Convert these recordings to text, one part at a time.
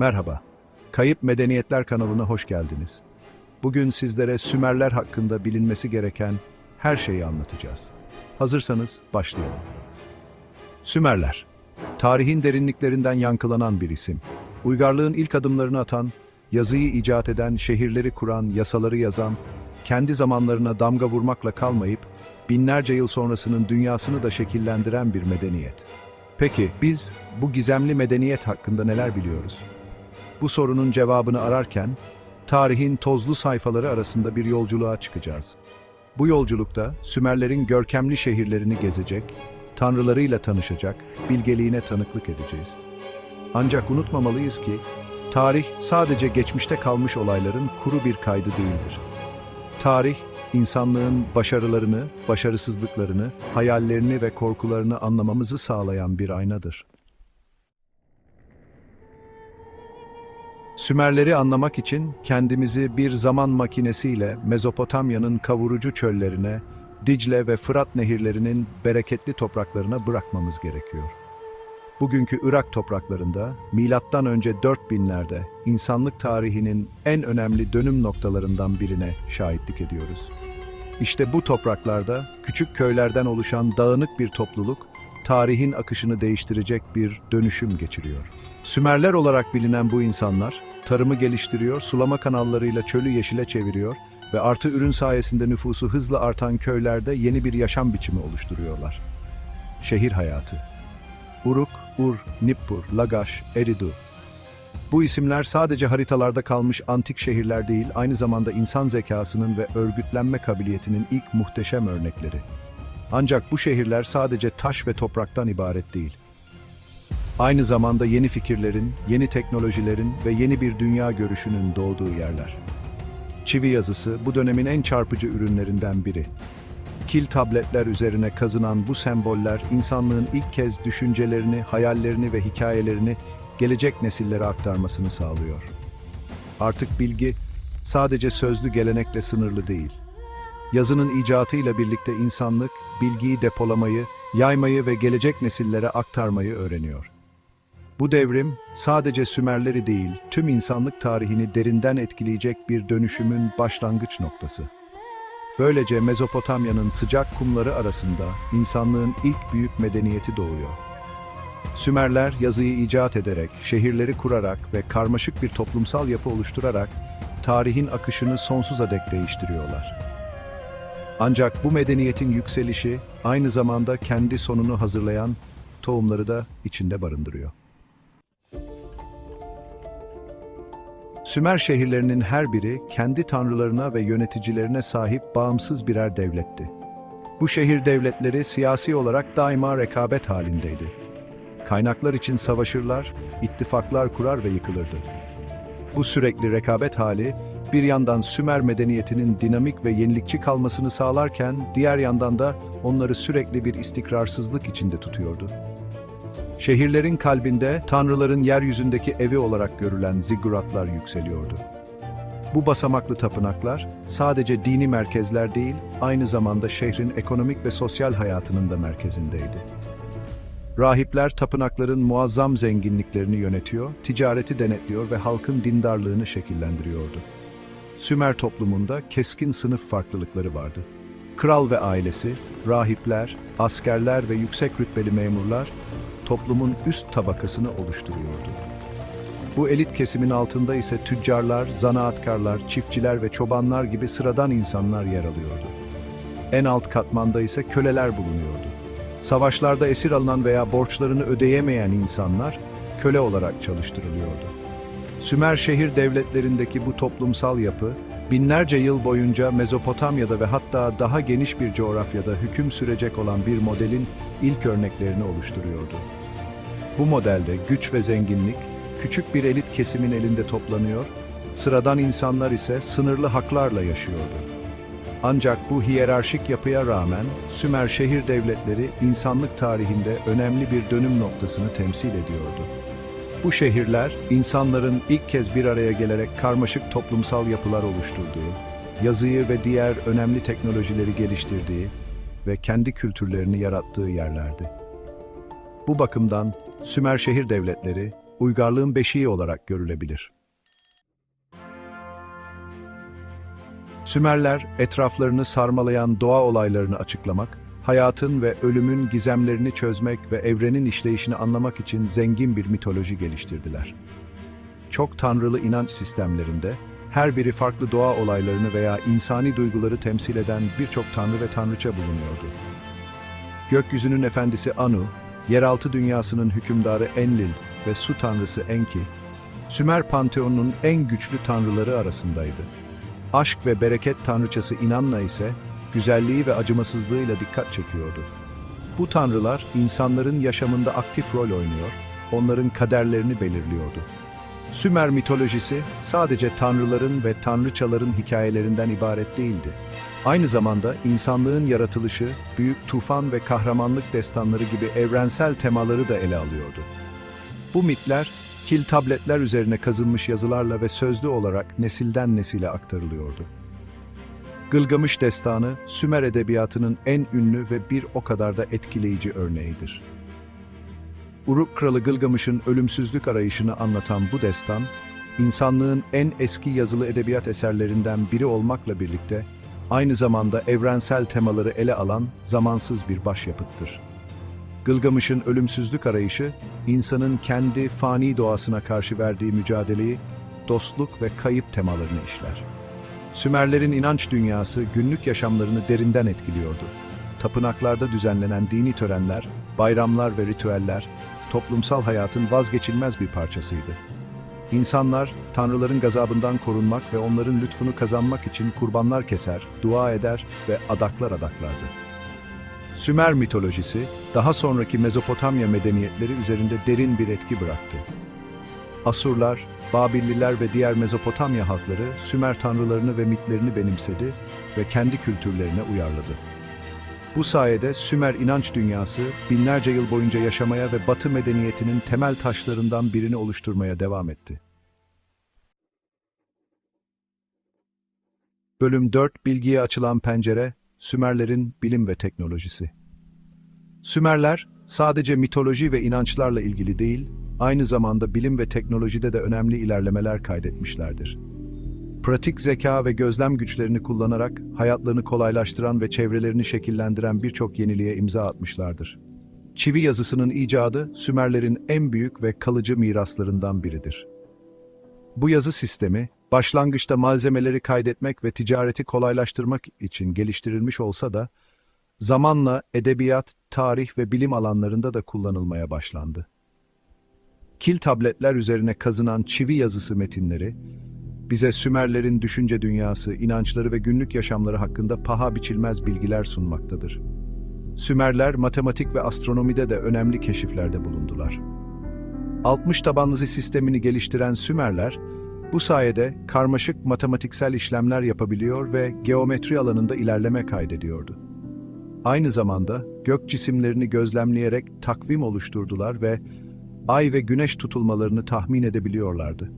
Merhaba. Kayıp Medeniyetler kanalına hoş geldiniz. Bugün sizlere Sümerler hakkında bilinmesi gereken her şeyi anlatacağız. Hazırsanız başlayalım. Sümerler. Tarihin derinliklerinden yankılanan bir isim. Uygarlığın ilk adımlarını atan, yazıyı icat eden, şehirleri kuran, yasaları yazan, kendi zamanlarına damga vurmakla kalmayıp, binlerce yıl sonrasının dünyasını da şekillendiren bir medeniyet. Peki biz bu gizemli medeniyet hakkında neler biliyoruz? Bu sorunun cevabını ararken, tarihin tozlu sayfaları arasında bir yolculuğa çıkacağız. Bu yolculukta Sümerlerin görkemli şehirlerini gezecek, tanrılarıyla tanışacak, bilgeliğine tanıklık edeceğiz. Ancak unutmamalıyız ki, tarih sadece geçmişte kalmış olayların kuru bir kaydı değildir. Tarih, insanlığın başarılarını, başarısızlıklarını, hayallerini ve korkularını anlamamızı sağlayan bir aynadır. Sümerleri anlamak için kendimizi bir zaman makinesiyle Mezopotamya'nın kavurucu çöllerine, Dicle ve Fırat nehirlerinin bereketli topraklarına bırakmamız gerekiyor. Bugünkü Irak topraklarında milattan önce 4000'lerde insanlık tarihinin en önemli dönüm noktalarından birine şahitlik ediyoruz. İşte bu topraklarda küçük köylerden oluşan dağınık bir topluluk tarihin akışını değiştirecek bir dönüşüm geçiriyor. Sümerler olarak bilinen bu insanlar tarımı geliştiriyor, sulama kanallarıyla çölü yeşile çeviriyor ve artı ürün sayesinde nüfusu hızla artan köylerde yeni bir yaşam biçimi oluşturuyorlar. Şehir hayatı Uruk, Ur, Nippur, Lagash, Eridu. Bu isimler sadece haritalarda kalmış antik şehirler değil, aynı zamanda insan zekasının ve örgütlenme kabiliyetinin ilk muhteşem örnekleri. Ancak bu şehirler sadece taş ve topraktan ibaret değil. Aynı zamanda yeni fikirlerin, yeni teknolojilerin ve yeni bir dünya görüşünün doğduğu yerler. Çivi yazısı bu dönemin en çarpıcı ürünlerinden biri. Kil tabletler üzerine kazınan bu semboller insanlığın ilk kez düşüncelerini, hayallerini ve hikayelerini gelecek nesillere aktarmasını sağlıyor. Artık bilgi sadece sözlü gelenekle sınırlı değil. Yazının icatıyla birlikte insanlık bilgiyi depolamayı, yaymayı ve gelecek nesillere aktarmayı öğreniyor. Bu devrim sadece Sümerleri değil, tüm insanlık tarihini derinden etkileyecek bir dönüşümün başlangıç noktası. Böylece Mezopotamya'nın sıcak kumları arasında insanlığın ilk büyük medeniyeti doğuyor. Sümerler yazıyı icat ederek, şehirleri kurarak ve karmaşık bir toplumsal yapı oluşturarak tarihin akışını sonsuza dek değiştiriyorlar. Ancak bu medeniyetin yükselişi aynı zamanda kendi sonunu hazırlayan tohumları da içinde barındırıyor. Sümer şehirlerinin her biri kendi tanrılarına ve yöneticilerine sahip bağımsız birer devletti. Bu şehir devletleri siyasi olarak daima rekabet halindeydi. Kaynaklar için savaşırlar, ittifaklar kurar ve yıkılırdı. Bu sürekli rekabet hali bir yandan Sümer medeniyetinin dinamik ve yenilikçi kalmasını sağlarken diğer yandan da onları sürekli bir istikrarsızlık içinde tutuyordu. Şehirlerin kalbinde tanrıların yeryüzündeki evi olarak görülen zigguratlar yükseliyordu. Bu basamaklı tapınaklar sadece dini merkezler değil, aynı zamanda şehrin ekonomik ve sosyal hayatının da merkezindeydi. Rahipler tapınakların muazzam zenginliklerini yönetiyor, ticareti denetliyor ve halkın dindarlığını şekillendiriyordu. Sümer toplumunda keskin sınıf farklılıkları vardı. Kral ve ailesi, rahipler, askerler ve yüksek rütbeli memurlar toplumun üst tabakasını oluşturuyordu. Bu elit kesimin altında ise tüccarlar, zanaatkarlar, çiftçiler ve çobanlar gibi sıradan insanlar yer alıyordu. En alt katmanda ise köleler bulunuyordu. Savaşlarda esir alınan veya borçlarını ödeyemeyen insanlar köle olarak çalıştırılıyordu. Sümer şehir devletlerindeki bu toplumsal yapı, binlerce yıl boyunca Mezopotamya'da ve hatta daha geniş bir coğrafyada hüküm sürecek olan bir modelin ilk örneklerini oluşturuyordu. Bu modelde güç ve zenginlik küçük bir elit kesimin elinde toplanıyor, sıradan insanlar ise sınırlı haklarla yaşıyordu. Ancak bu hiyerarşik yapıya rağmen Sümer şehir devletleri insanlık tarihinde önemli bir dönüm noktasını temsil ediyordu. Bu şehirler insanların ilk kez bir araya gelerek karmaşık toplumsal yapılar oluşturduğu, yazıyı ve diğer önemli teknolojileri geliştirdiği ve kendi kültürlerini yarattığı yerlerdi. Bu bakımdan Sümer şehir devletleri uygarlığın beşiği olarak görülebilir. Sümerler, etraflarını sarmalayan doğa olaylarını açıklamak, hayatın ve ölümün gizemlerini çözmek ve evrenin işleyişini anlamak için zengin bir mitoloji geliştirdiler. Çok tanrılı inanç sistemlerinde, her biri farklı doğa olaylarını veya insani duyguları temsil eden birçok tanrı ve tanrıça bulunuyordu. Gökyüzünün efendisi Anu, yeraltı dünyasının hükümdarı Enlil ve su tanrısı Enki, Sümer panteonunun en güçlü tanrıları arasındaydı. Aşk ve bereket tanrıçası Inanna ise güzelliği ve acımasızlığıyla dikkat çekiyordu. Bu tanrılar insanların yaşamında aktif rol oynuyor, onların kaderlerini belirliyordu. Sümer mitolojisi sadece tanrıların ve tanrıçaların hikayelerinden ibaret değildi. Aynı zamanda insanlığın yaratılışı, büyük tufan ve kahramanlık destanları gibi evrensel temaları da ele alıyordu. Bu mitler, kil tabletler üzerine kazınmış yazılarla ve sözlü olarak nesilden nesile aktarılıyordu. Gılgamış Destanı, Sümer edebiyatının en ünlü ve bir o kadar da etkileyici örneğidir. Uruk Kralı Gılgamış'ın ölümsüzlük arayışını anlatan bu destan, insanlığın en eski yazılı edebiyat eserlerinden biri olmakla birlikte, aynı zamanda evrensel temaları ele alan zamansız bir başyapıttır. Gılgamış'ın ölümsüzlük arayışı, insanın kendi fani doğasına karşı verdiği mücadeleyi, dostluk ve kayıp temalarını işler. Sümerlerin inanç dünyası günlük yaşamlarını derinden etkiliyordu. Tapınaklarda düzenlenen dini törenler, bayramlar ve ritüeller, toplumsal hayatın vazgeçilmez bir parçasıydı. İnsanlar, tanrıların gazabından korunmak ve onların lütfunu kazanmak için kurbanlar keser, dua eder ve adaklar adaklardı. Sümer mitolojisi, daha sonraki Mezopotamya medeniyetleri üzerinde derin bir etki bıraktı. Asurlar, Babilliler ve diğer Mezopotamya halkları Sümer tanrılarını ve mitlerini benimsedi ve kendi kültürlerine uyarladı. Bu sayede Sümer inanç dünyası binlerce yıl boyunca yaşamaya ve Batı medeniyetinin temel taşlarından birini oluşturmaya devam etti. Bölüm 4 Bilgiye açılan pencere, Sümerlerin bilim ve teknolojisi. Sümerler sadece mitoloji ve inançlarla ilgili değil, aynı zamanda bilim ve teknolojide de önemli ilerlemeler kaydetmişlerdir. Pratik zeka ve gözlem güçlerini kullanarak hayatlarını kolaylaştıran ve çevrelerini şekillendiren birçok yeniliğe imza atmışlardır. Çivi yazısının icadı Sümerlerin en büyük ve kalıcı miraslarından biridir. Bu yazı sistemi, başlangıçta malzemeleri kaydetmek ve ticareti kolaylaştırmak için geliştirilmiş olsa da, zamanla edebiyat, tarih ve bilim alanlarında da kullanılmaya başlandı. Kil tabletler üzerine kazınan çivi yazısı metinleri, bize Sümerlerin düşünce dünyası, inançları ve günlük yaşamları hakkında paha biçilmez bilgiler sunmaktadır. Sümerler matematik ve astronomide de önemli keşiflerde bulundular. 60 tabanlı sistemini geliştiren Sümerler, bu sayede karmaşık matematiksel işlemler yapabiliyor ve geometri alanında ilerleme kaydediyordu. Aynı zamanda gök cisimlerini gözlemleyerek takvim oluşturdular ve ay ve güneş tutulmalarını tahmin edebiliyorlardı.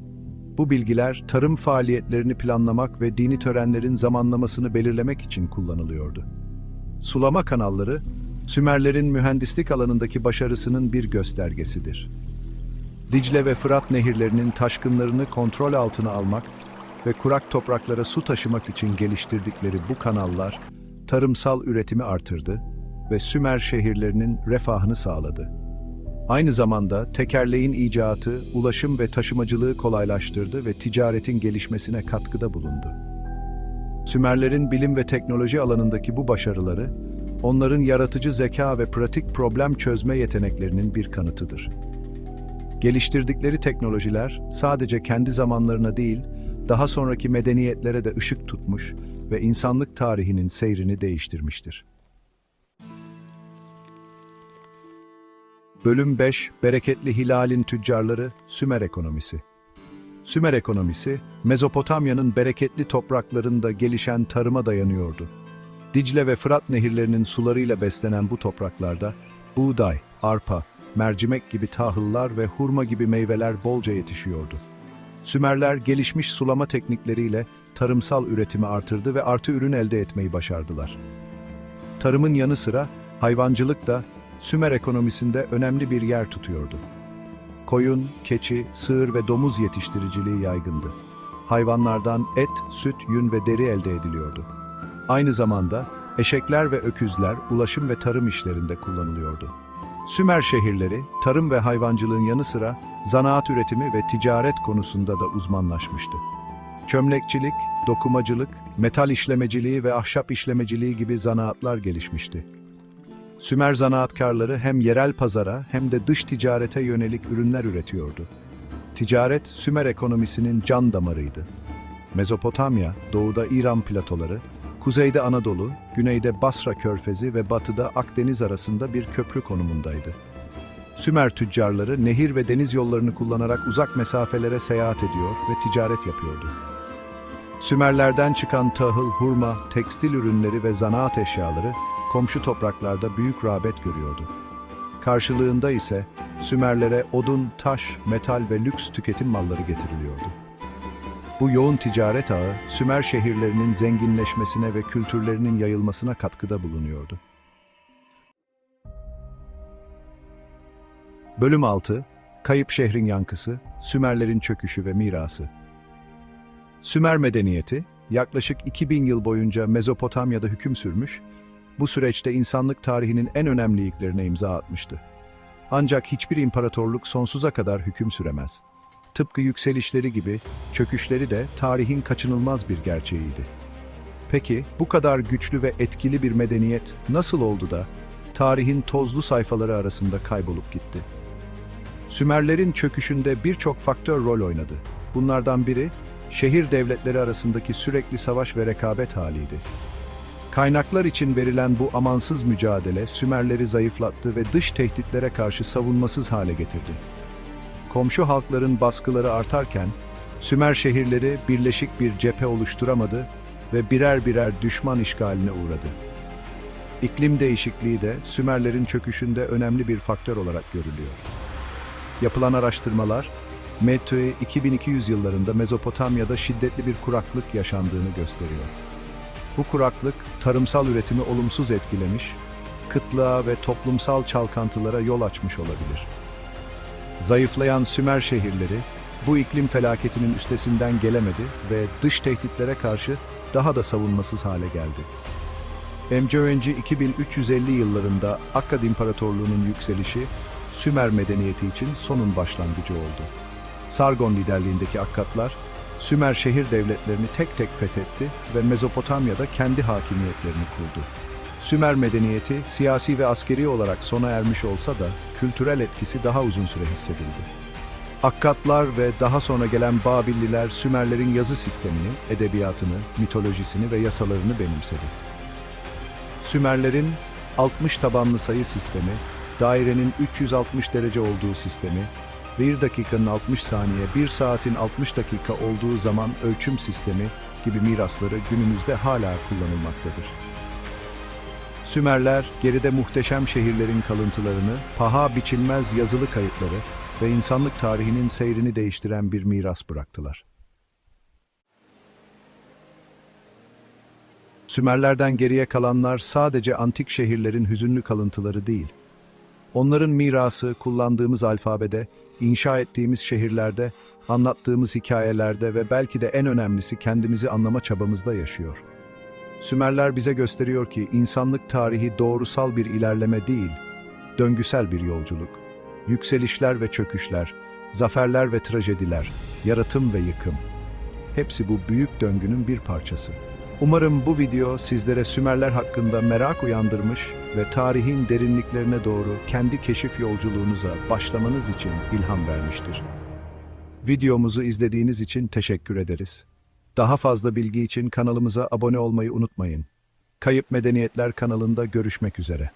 Bu bilgiler tarım faaliyetlerini planlamak ve dini törenlerin zamanlamasını belirlemek için kullanılıyordu. Sulama kanalları, Sümerlerin mühendislik alanındaki başarısının bir göstergesidir. Dicle ve Fırat nehirlerinin taşkınlarını kontrol altına almak ve kurak topraklara su taşımak için geliştirdikleri bu kanallar, tarımsal üretimi artırdı ve Sümer şehirlerinin refahını sağladı. Aynı zamanda tekerleğin icatı, ulaşım ve taşımacılığı kolaylaştırdı ve ticaretin gelişmesine katkıda bulundu. Sümerlerin bilim ve teknoloji alanındaki bu başarıları, onların yaratıcı zeka ve pratik problem çözme yeteneklerinin bir kanıtıdır. Geliştirdikleri teknolojiler sadece kendi zamanlarına değil, daha sonraki medeniyetlere de ışık tutmuş ve insanlık tarihinin seyrini değiştirmiştir. Bölüm 5 Bereketli Hilal'in Tüccarları Sümer Ekonomisi Sümer ekonomisi, Mezopotamya'nın bereketli topraklarında gelişen tarıma dayanıyordu. Dicle ve Fırat nehirlerinin sularıyla beslenen bu topraklarda, buğday, arpa, mercimek gibi tahıllar ve hurma gibi meyveler bolca yetişiyordu. Sümerler gelişmiş sulama teknikleriyle tarımsal üretimi artırdı ve artı ürün elde etmeyi başardılar. Tarımın yanı sıra hayvancılık da Sümer ekonomisinde önemli bir yer tutuyordu. Koyun, keçi, sığır ve domuz yetiştiriciliği yaygındı. Hayvanlardan et, süt, yün ve deri elde ediliyordu. Aynı zamanda eşekler ve öküzler ulaşım ve tarım işlerinde kullanılıyordu. Sümer şehirleri, tarım ve hayvancılığın yanı sıra zanaat üretimi ve ticaret konusunda da uzmanlaşmıştı. Çömlekçilik, dokumacılık, metal işlemeciliği ve ahşap işlemeciliği gibi zanaatlar gelişmişti. Sümer zanaatkarları hem yerel pazara hem de dış ticarete yönelik ürünler üretiyordu. Ticaret, Sümer ekonomisinin can damarıydı. Mezopotamya, doğuda İran platoları, kuzeyde Anadolu, güneyde Basra körfezi ve batıda Akdeniz arasında bir köprü konumundaydı. Sümer tüccarları nehir ve deniz yollarını kullanarak uzak mesafelere seyahat ediyor ve ticaret yapıyordu. Sümerlerden çıkan tahıl, hurma, tekstil ürünleri ve zanaat eşyaları komşu topraklarda büyük rağbet görüyordu. Karşılığında ise Sümerlere odun, taş, metal ve lüks tüketim malları getiriliyordu. Bu yoğun ticaret ağı Sümer şehirlerinin zenginleşmesine ve kültürlerinin yayılmasına katkıda bulunuyordu. Bölüm 6 Kayıp şehrin yankısı, Sümerlerin çöküşü ve mirası. Sümer medeniyeti yaklaşık 2000 yıl boyunca Mezopotamya'da hüküm sürmüş, bu süreçte insanlık tarihinin en önemli ilklerine imza atmıştı. Ancak hiçbir imparatorluk sonsuza kadar hüküm süremez. Tıpkı yükselişleri gibi çöküşleri de tarihin kaçınılmaz bir gerçeğiydi. Peki bu kadar güçlü ve etkili bir medeniyet nasıl oldu da tarihin tozlu sayfaları arasında kaybolup gitti? Sümerlerin çöküşünde birçok faktör rol oynadı. Bunlardan biri şehir devletleri arasındaki sürekli savaş ve rekabet haliydi. Kaynaklar için verilen bu amansız mücadele Sümerleri zayıflattı ve dış tehditlere karşı savunmasız hale getirdi. Komşu halkların baskıları artarken Sümer şehirleri birleşik bir cephe oluşturamadı ve birer birer düşman işgaline uğradı. İklim değişikliği de Sümerlerin çöküşünde önemli bir faktör olarak görülüyor. Yapılan araştırmalar, Metue 2200 yıllarında Mezopotamya'da şiddetli bir kuraklık yaşandığını gösteriyor. Bu kuraklık tarımsal üretimi olumsuz etkilemiş, kıtlığa ve toplumsal çalkantılara yol açmış olabilir. Zayıflayan Sümer şehirleri bu iklim felaketinin üstesinden gelemedi ve dış tehditlere karşı daha da savunmasız hale geldi. Emce 2350 yıllarında Akkad İmparatorluğu'nun yükselişi Sümer medeniyeti için sonun başlangıcı oldu. Sargon liderliğindeki Akkadlar Sümer şehir devletlerini tek tek fethetti ve Mezopotamya'da kendi hakimiyetlerini kurdu. Sümer medeniyeti siyasi ve askeri olarak sona ermiş olsa da kültürel etkisi daha uzun süre hissedildi. Akkadlar ve daha sonra gelen Babilliler Sümerlerin yazı sistemini, edebiyatını, mitolojisini ve yasalarını benimsedi. Sümerlerin 60 tabanlı sayı sistemi, dairenin 360 derece olduğu sistemi, 1 dakikanın 60 saniye, 1 saatin 60 dakika olduğu zaman ölçüm sistemi gibi mirasları günümüzde hala kullanılmaktadır. Sümerler geride muhteşem şehirlerin kalıntılarını, paha biçilmez yazılı kayıtları ve insanlık tarihinin seyrini değiştiren bir miras bıraktılar. Sümerlerden geriye kalanlar sadece antik şehirlerin hüzünlü kalıntıları değil. Onların mirası kullandığımız alfabede, inşa ettiğimiz şehirlerde, anlattığımız hikayelerde ve belki de en önemlisi kendimizi anlama çabamızda yaşıyor. Sümerler bize gösteriyor ki insanlık tarihi doğrusal bir ilerleme değil, döngüsel bir yolculuk. Yükselişler ve çöküşler, zaferler ve trajediler, yaratım ve yıkım. Hepsi bu büyük döngünün bir parçası. Umarım bu video sizlere Sümerler hakkında merak uyandırmış ve tarihin derinliklerine doğru kendi keşif yolculuğunuza başlamanız için ilham vermiştir. Videomuzu izlediğiniz için teşekkür ederiz. Daha fazla bilgi için kanalımıza abone olmayı unutmayın. Kayıp Medeniyetler kanalında görüşmek üzere.